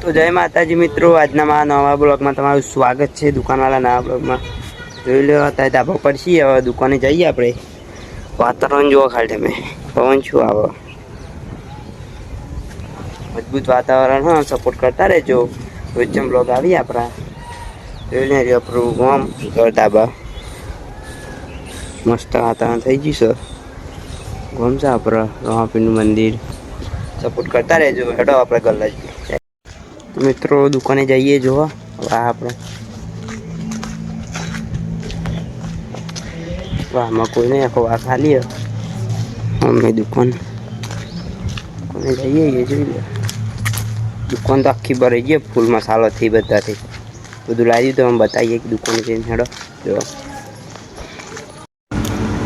તો જય માતાજી મિત્રો, આજના મારા નવા બ્લોગમાં તમારું સ્વાગત છે દુકાનવાળા નવા બ્લોગમાં. જોઈ લો, અત્યારે ધાબા પર છીએ, હવે દુકાને જઈએ આપણે. વાતાવરણ જોવા ખાલી તમે. પવન શું આવો? મજબૂત વાતાવરણ, હા સપોર્ટ કરતા રહેજો. રોજમ બ્લોગ આવી આપણા. જોઈ લે રહ્યો આપણું ગામ ધાબા. મસ્ત વાતાવરણ થઈ ગયું સર ગામ છે આપણે રમાપીનું મંદિર. સપોર્ટ કરતા રહેજો. હેડો આપણે ગલ્લા તો મિત્રો, દુકાને જઈએ જોવા. વાહ આપણે વાહમાં કોઈ નહીં આખો વાહ ખાલી. અમે દુકાન દુકાને જઈએ, એ જોઈ લે. દુકાન તો આખી ભરાઈ ગઈ ફૂલ મસાલોથી બધાથી. બધું લાવી દીધું અમે બતાવીએ કે દુકાને જઈને હેડો જો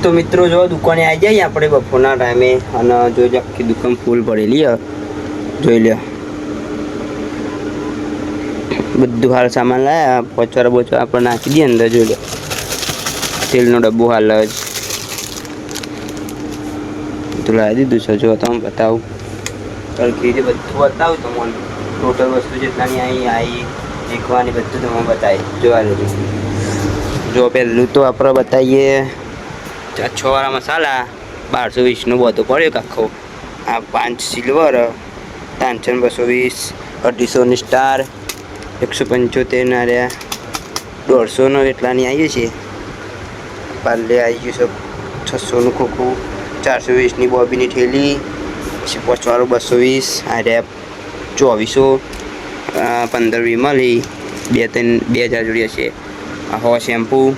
તો મિત્રો, જો દુકાને આવી જઈએ આપણે બપોરના ટાઈમે અને જોજો આખી દુકાન ફૂલ ભરેલી જોઈ લ્યો બધું હાલ સામાન લાયા પોચવારા બોચવા આપણે નાખી દઈએ અંદર જોઈ તેલનો ડબ્બો હાલ જ બધું લાવી દીધું છે, જો તમે બતાવું. રીતે બધું બતાવું તમને. ટોટલ વસ્તુ જેટલાની અહીં આવી શીખવાની બધું તમે બતાવી જોવા લેજો જો પહેલું તો આપણે બતાવીએ છ વાળા મસાલા, બારસો વીસનો બધો પડ્યો આખો. આ પાંચ સિલ્વર તાંચન બસો વીસ, અઢીસોની સ્ટાર એકસો પંચોતેર ના રહ્યા. દોઢસોનો એટલાની આવીએ છીએ. પાર્લે આવી ગયું છે છસોનું ખોખું, ચારસો વીસની બોબીની પછી પચવાળું બસો વીસ, આ રહ્યા ચોવીસો પંદર વિમલી બે ત્રણ, બે હજાર જોડી હશે. આ હો શેમ્પૂ,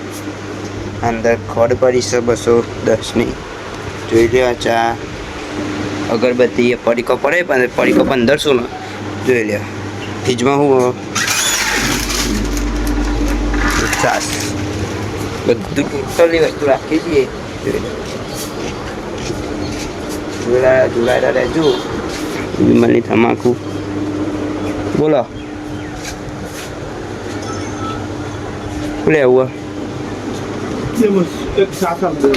અંદર ખડ પડી છે બસો દસની. જોઈ લ્યો ચા. અગરબત્તી પડીકો પડે, પણ પડીકો પંદરસોનો. જોઈ લ્યો. ફ્રીજમાં હું? છાસ બધું ટોટલી વસ્તુ રાખી છીએ જોઈ લો. જોડા જોડાયેલા રહેજો વિમલની તમાકુ બોલો લેવું એક સાસા બે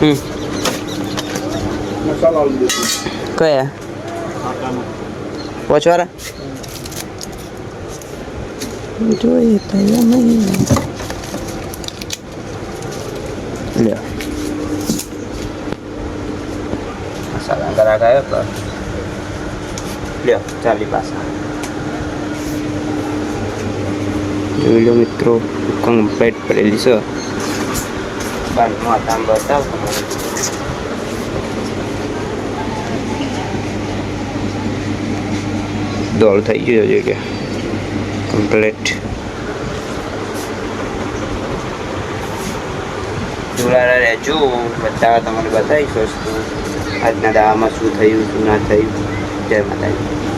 હમ કયા આટાનો પહોંચવારા જોઈએ તૈયાર નહીં લ્યો મસાલા ગરાક આવ્યો પર લ્યો ચાલી પાસા જોઈ લો મિત્રો કમ્પ્લેટ પડેલી છે બારનું આટામ બતાવ તમારે દોડ થઈ ગયો છે કે કમ્પ્લેટ જોડાયેલા રહેજો બતાવવા તમને બતાવીશ વસ્તુ. આજના દાવામાં શું થયું, શું ના થયું. જય માતાજી.